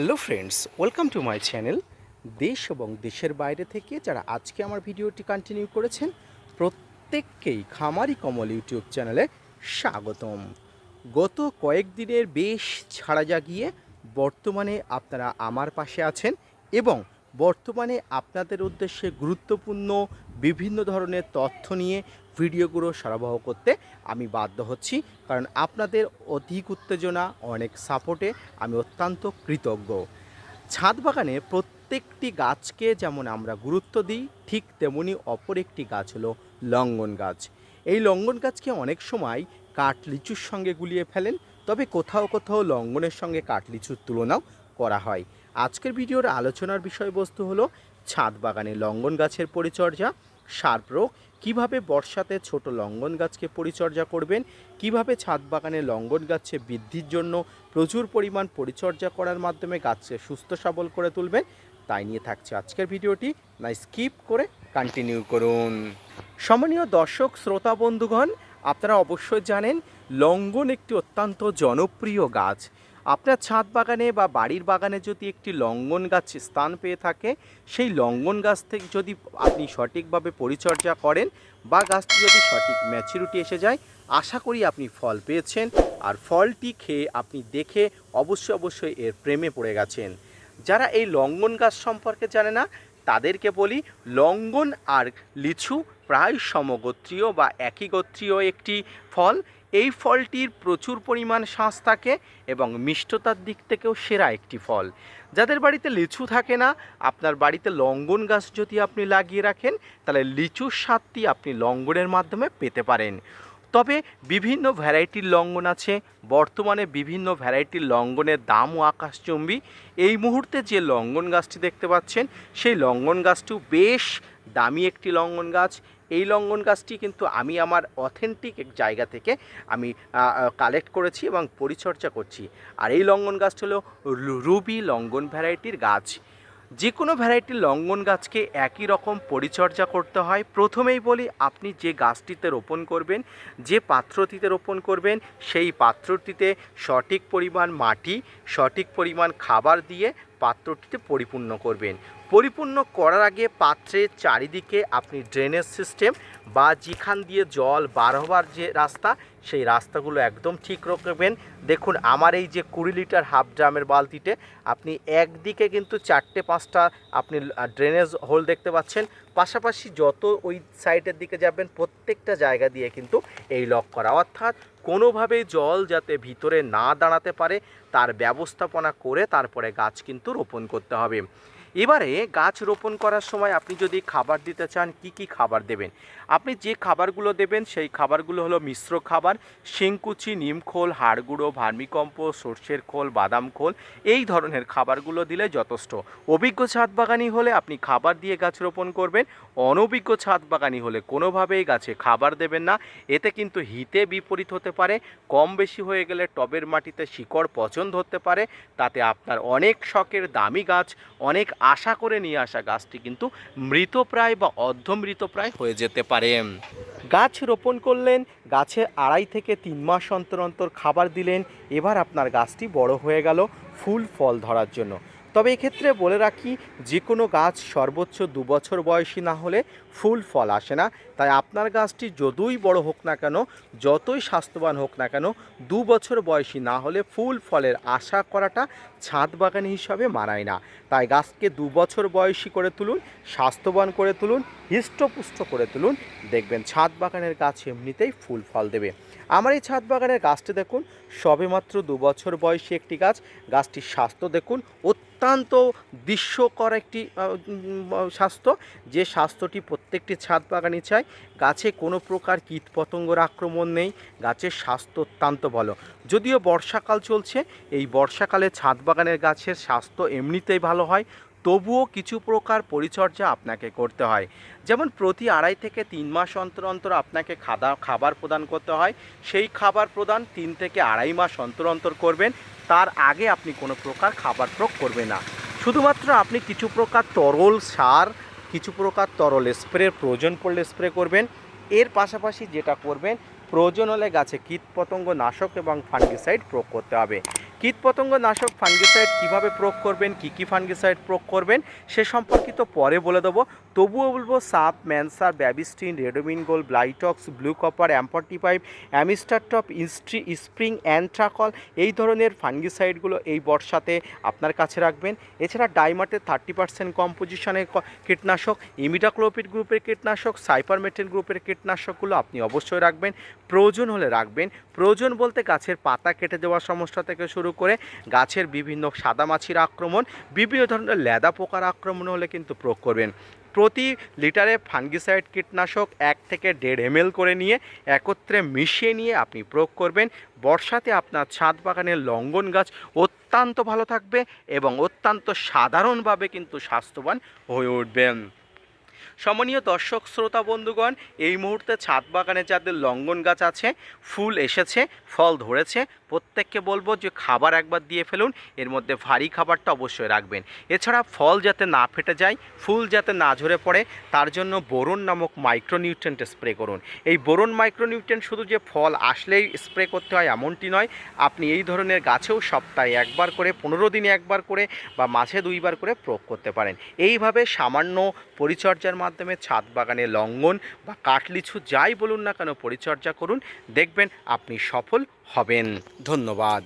Hello friends, welcome to my channel. দেশ এবং দেশের বাইরে থেকে যারা আজকে আমার ভিডিওটি কন্টিনিউ করেছেন, প্রত্যেককেই খামারি কমল ইউটিউব চ্যানেলে স্বাগতম। গত কয়েকদিনের বেশ ছাড়া জাগিয়ে বর্তমানে আপনারা আমার পাশে আছেন এবং বর্তমানে আপনাদের উদ্দেশ্যে গুরুত্বপূর্ণ বিভিন্ন ধরনের তথ্য নিয়ে ভিডিওগুলো সরবরাহ করতে আমি বাধ্য হচ্ছি। কারণ আপনাদের অধিক উত্তেজনা, অনেক সাপোর্টে আমি অত্যন্ত কৃতজ্ঞ। ছাদ বাগানে প্রত্যেকটি গাছকে যেমন আমরা গুরুত্ব দিই, ঠিক তেমনি অপর একটি গাছ হলো লঙ্গন গাছ। এই লঙ্গন গাছকে অনেক সময় কাঠ লিচুর সঙ্গে গুলিয়ে ফেলেন, তবে কোথাও কোথাও লঙ্গনের সঙ্গে কাঠ লিচুর তুলনাও করা হয়। আজকের ভিডিওর আলোচনার বিষয়বস্তু হলো ছাদ বাগানে লঙ্গন গাছের পরিচর্যা, সার প্রয়োগ কীভাবে বর্ষাতে ছোট লঙ্গন গাছকে পরিচর্যা করবেন? কীভাবে ছাদ বাগানে লঙ্গন গাছে বৃদ্ধির জন্য প্রচুর পরিমাণ পরিচর্যা করার মাধ্যমে গাছকে সুস্থ সবল করে তুলবেন? তাই নিয়ে থাকছে আজকের ভিডিওটি। না স্কিপ করে কন্টিনিউ করুন। সম্মানীয় দর্শক, শ্রোতা, বন্ধুগণ, আপনারা অবশ্যই জানেন, লঙ্গন একটি অত্যন্ত জনপ্রিয় গাছ। আপনার ছাদ বাগানে বা বাড়ির বাগানে যদি একটি লঙ্গন গাছ স্থান পেয়ে থাকে, সেই লঙ্গন গাছ থেকে যদি আপনি সঠিকভাবে পরিচর্যা করেন বা গাছটি যদি সঠিক ম্যাচুরিটি এসে যায়, আশা করি আপনি ফল পেয়েছেন। আর ফলটি খেয়ে আপনি দেখে অবশ্যই অবশ্যই এর প্রেমে পড়ে গেছেন। যারা এই লঙ্গন গাছ সম্পর্কে জানে না, তাদেরকে বলি লঙ্গন আর লিচু প্রায় সমগোত্রীয় বা একই গোত্রীয় একটি ফল, এই ফলটির প্রচুর পরিমাণ শাঁস থাকে এবং মিষ্টতার দিক থেকেও সেরা একটি ফল। যাদের বাড়িতে লিচু থাকে না, আপনার বাড়িতে লঙ্গন গাছ যদি আপনি লাগিয়ে রাখেন, তাহলে লিচুর স্বাদটি আপনি লঙ্গনের মাধ্যমে পেতে পারেন। তবে বিভিন্ন ভ্যারাইটির লঙ্গন আছে, বর্তমানে বিভিন্ন ভ্যারাইটির লঙ্ঘনের দামও আকাশচম্বী এই মুহূর্তে যে লঙ্গন গাছটি দেখতে পাচ্ছেন, সেই লঙ্গন গাছটিও বেশ দামি একটি লঙ্গন গাছ। এই লঙ্ঘন গাছটি কিন্তু আমি আমার অথেন্টিক এক জায়গা থেকে আমি কালেক্ট করেছি এবং পরিচর্যা করছি। আর এই লঙ্ঘন গাছটি হলো রুবি লঙ্ঘন ভ্যারাইটির গাছ। যে কোনো ভ্যারাইটির লঙ্ঘন গাছকে একই রকম পরিচর্যা করতে হয়। প্রথমেই বলি, আপনি যে গাছটিতে রোপণ করবেন, যে পাত্রটিতে রোপণ করবেন, সেই পাত্রটিতে সঠিক পরিমাণ মাটি, সঠিক পরিমাণ খাবার দিয়ে পাত্রটিতে পরিপূর্ণ করবেন। পরিপূর্ণ করার আগে পাত্রের চারিদিকে আপনি ড্রেনেজ সিস্টেম বা যেখান দিয়ে জল বার হবার যে রাস্তা, সেই রাস্তাগুলো একদম ঠিক রাখবেন। দেখুন, আমার এই যে কুড়ি লিটার হাফ ড্রামের বালতিতে আপনি একদিকে কিন্তু চারটে পাঁচটা আপনি ড্রেনেজ হোল দেখতে পাচ্ছেন। পাশাপাশি যত ওই সাইডের দিকে যাবেন, প্রত্যেকটা জায়গা দিয়ে কিন্তু এই লক করা। অর্থাৎ কোনোভাবেই জল যাতে ভিতরে না দাঁড়াতে পারে, তার ব্যবস্থাপনা করে তারপরে গাছ কিন্তু রোপণ করতে হবে। এবারে গাছ রোপণ করার সময় আপনি যদি খাবার দিতে চান, কি কি খাবার দেবেন? আপনি যে খাবারগুলো দেবেন, সেই খাবারগুলো হলো মিশ্র খাবার, শিংকুচি নিমখোল হাড়গুঁড়ো ভার্মিকম্পোস্ট সর্ষের খোল, বাদাম খোল, এই ধরনের খাবারগুলো দিলে যথেষ্ট। অভিজ্ঞ ছাদ বাগানি হলে আপনি খাবার দিয়ে গাছ রোপণ করবেন, অনভিজ্ঞ ছাদ বাগানি হলে কোনোভাবেই গাছে খাবার দেবেন না। এতে কিন্তু হিতে বিপরীত হতে পারে, কম বেশি হয়ে গেলে টবের মাটিতে শিকড় পচন ধরতে পারে, তাতে আপনার অনেক শখের দামি গাছ, অনেক আশা করে নিয়ে আসা গাছটি কিন্তু মৃতপ্রায় বা অর্ধমৃতপ্রায় হয়ে যেতে পারে। গাছ রোপণ করলেন, গাছে আড়াই থেকে তিন মাস অন্তর অন্তর খাবার দিলেন, এবার আপনার গাছটি বড় হয়ে গেল ফুল ফল ধরার জন্য। তবে এক্ষেত্রে বলে রাখি যে কোনো গাছ সর্বোচ্চ দু বছর বয়সী না হলে ফুল ফল আসে না। তাই আপনার গাছটি যতই বড় হোক না কেন, যতই স্বাস্থ্যবান হোক না কেন, দু বছর বয়সী না হলে ফুল ফলের আশা করাটা ছাদ বাগান হিসাবে মানায় না। তাই গাছকে দু বছর বয়সী করে তুলুন, স্বাস্থ্যবান করে তুলুন হৃষ্টপুষ্ট করে তুলুন। দেখবেন ছাদ বাগানের গাছ এমনিতেই ফুল ফল দেবে। আমার এই ছাদ বাগানের গাছটি দেখুন, সবেমাত্র দু বছর বয়সী একটি গাছ। গাছটির স্বাস্থ্য দেখুন, অত্যন্ত দৃশ্যকর একটি স্বাস্থ্য। যে স্বাস্থ্যটি প্রত্যেকটি ছাদ বাগানই চায় গাছে কোনো প্রকার কীটপতঙ্গর আক্রমণ নেই, গাছের স্বাস্থ্য অত্যন্ত ভালো। যদিও বর্ষাকাল চলছে, এই বর্ষাকালে ছাদ বাগানের গাছের স্বাস্থ্য এমনিতেই ভালো হয়। তবুও কিছু প্রকার পরিচর্যা আপনাকে করতে হয়। যেমন প্রতি আড়াই থেকে তিন মাস অন্তর অন্তর আপনাকে খাদা খাবার প্রদান করতে হয়। সেই খাবার প্রদান তিন থেকে আড়াই মাস অন্তর অন্তর করবেন। তার আগে আপনি কোনো প্রকার খাবার প্রয়োগ করবেন না। শুধুমাত্র আপনি কিছু প্রকার তরল সার, কিছু প্রকার তরল স্প্রের প্রয়োজন পড়লে স্প্রে করবেন। এর পাশাপাশি যেটা করবেন, প্রয়োজন হলে গাছে কীটপতঙ্গ নাশক এবং ফাঙ্গিসাইড প্রয়োগ করতে হবে। কীটপতঙ্গ নাশক ফাঙ্গিসাইড কীভাবে প্রয়োগ করবেন, কি কি ফাঙ্গিসাইড প্রয়োগ করবেন, সে সম্পর্কিত পরে বলে দেবো। তবুও বলব, সাপ ম্যানসার Bavistin Ridomil gold Blitox, blue copper অ্যাম্পটি পাইপ অ্যামিস্টারটপ ইনস্ট্রি, স্প্রিং অ্যান্ট্রাকল এই ধরনের ফাঙ্গিসাইডগুলো এই বর্ষাতে আপনার কাছে রাখবেন। এছাড়া ডাইমার্টের থার্টি পার্সেন্ট কম্পোজিশনের কীটনাশক, ইমিডাক্লোপিড গ্রুপের কীটনাশক সাইপারমেটেন গ্রুপের কীটনাশকগুলো আপনি অবশ্যই রাখবেন। প্রয়োজন হলে রাখবেন। প্রয়োজন বলতে গাছের পাতা কেটে দেওয়ার সমস্যা থেকে শুরু করে গাছের বিভিন্ন সাদামাছির আক্রমণ, বিভিন্ন ধরনের ল্যাদা পোকার আক্রমণ হলে কিন্তু প্রয়োগ করবেন। প্রতি লিটারে ফাঙ্গিসাইড কীটনাশক এক থেকে দেড় এম করে নিয়ে একত্রে মিশিয়ে নিয়ে আপনি প্রয়োগ করবেন। বর্ষাতে আপনার ছাদ বাগানের লঙ্গন গাছ অত্যন্ত ভালো থাকবে এবং অত্যন্ত সাধারণভাবে কিন্তু স্বাস্থ্যবান হয়ে উঠবেন। সম্মানীয় দর্শক, শ্রোতা, বন্ধুগণ, এই মুহূর্তে ছাদ বাগানে যাদের লঙ্গন গাছ আছে, ফুল এসেছে, ফল ধরেছে, প্রত্যেককে বলব যে খাবার একবার দিয়ে ফেলুন, এর মধ্যে ভারী খাবারটা অবশ্যই রাখবেন। এছাড়া ফল যাতে না ফেটে যায়, ফুল যাতে না ঝরে পড়ে, তার জন্য বোরন নামক মাইক্রোনিউট্রেন্ট স্প্রে করুন। এই বোরন মাইক্রোনিউট্রেন্ট শুধু যে ফল আসলেই স্প্রে করতে হয় এমনটি নয়, আপনি এই ধরনের গাছেও সপ্তাহে একবার করে, পনেরো দিনে একবার করে বা মাসে দুইবার করে প্রয়োগ করতে পারেন। এইভাবে সামান্য পরিচর্যার মাধ্যমে ছাদ বাগানে লঙ্ঘন বা কাঠলিছু যাই বলুন না কেন পরিচর্যা করুন, দেখবেন আপনি সফল হবেন। ধন্যবাদ।